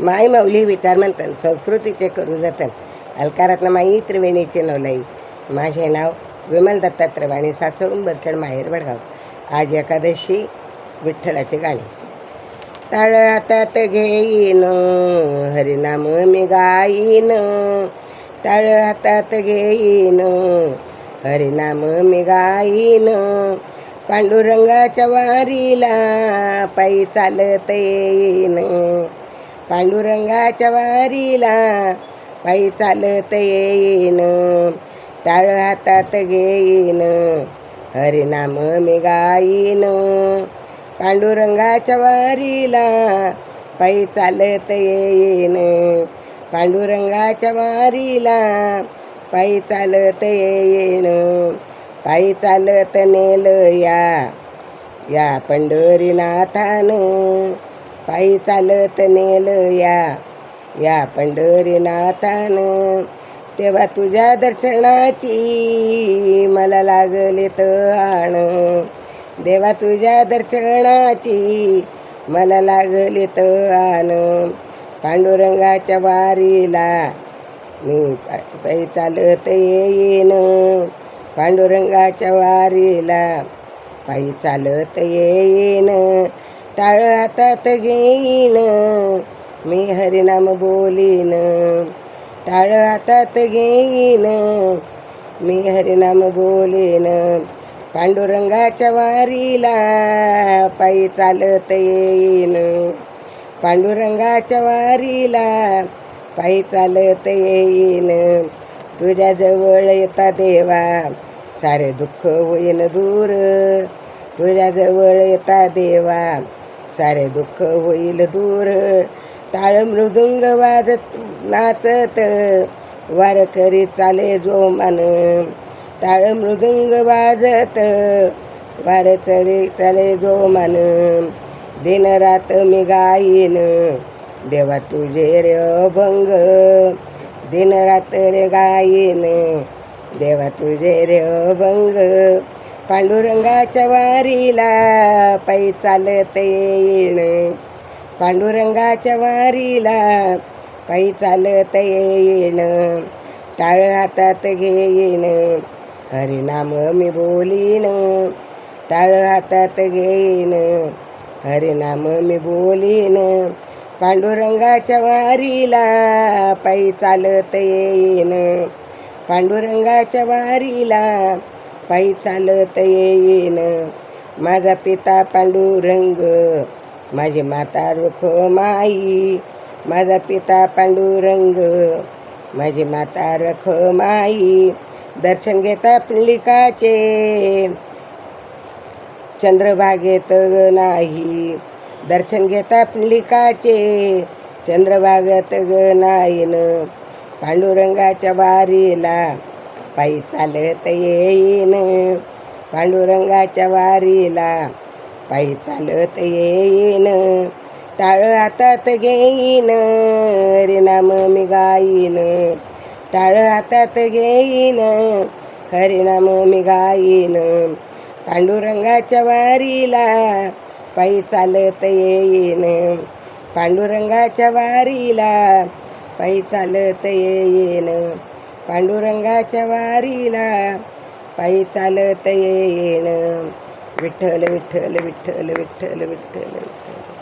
माय माऊली विचार म्हणतात संस्कृतीचे करू जतन. अलकारातनं माई त्रिवेणीचे नवलाई. माझे नाव विमल दत्ता आणि सासवून बरखेड माहेर वडगाव. आज एकादशी विठ्ठलाचे गाणे. टाळ हातात घेईन हरिनाम मी गाईन. टाळ हातात घेईन हरिनाम मी गाईन. पांडुरंगाच्या वारीला पायी चालत येईन. पांडुरंगाच्या वारीला पायी चालत येईन. टाळ हातात घेईन. हरिनाम मी गाईन. पांडुरंगाच्या वारीला पायी चालत येईन. पांडुरंगाच्या वारीला पायी चालत येईन. पायी चालत नेल या या पंढरीनाथानं. पायी चालत नेल या या पंढरीनाथान. तेव्हा तुझ्या दर्शनाची मला लागले तहान. देवा तुझ्या दर्शनाची मला लागले तहान. पांडुरंगाच्या वारीला मी पायी चालत येईन. पांडुरंगाच्या वारीला पायी चालत येईन. टाळ हातात घेईन. मी हरिनाम बोलीन. टाळ हातात घेईन. मी हरिनाम बोलीन. पांडुरंगाच्या वारीला पायी चालत येईन. पांडुरंगाच्या वारीला पायी चालत येईन. तुझ्या जवळ येता देवा सारे दुःख होईन दूर. तुझ्या जवळ येता देवा सारे दुःख होईल दूर. ताळ मृदुंग वाजत नाचत वारकरी चाले जो मान. टाळ मृदुंग वाजत वारकरी चाले जो मान. दिन रात मी गाईन देवा तुझे रे अभंग. दिन रात रे गाईन देवा तुझे रेवभंग पांडुरंगाच्या वारीला पायी चालत येईन पांडुरंगाच्या वारीला पायी चालत येईन टाळ हातात घेईन हरिनाम मी बोलीन. टाळ हातात घेईन हरिनाम मी बोलीन. पांडुरंगाच्या वारीला पायी चालत येईन पांडुरंगाच्या वारीला पायी चालत येईन. माझा पिता पांडुरंग माझी माता रुख माई माझा पिता पांडुरंग माझी माता रख माई दर्शन घेता पिंडिकाचे चंद्रभागेत नाही. दर्शन घेता पिंडिकाचे चंद्रभागत ग नाईन पांडुरंगाच्या वारीला पायी चालत येईन. पांडुरंगाच्या वारीला पायी चालत येईन. टाळ हातात घेईन हरिनाम मी गाईन. टाळ हातात घेईन हरिनाम मी गाईन. पांडुरंगाच्या वारीला पायी चालत येईन. पांडुरंगाच्या वारीला पायी चालत येन पांडुरंगाच्या वारीला पायी चालत येन विठ्ठल विठ्ठल विठ्ठल विठ्ठल विठ्ठल विठ्ठल.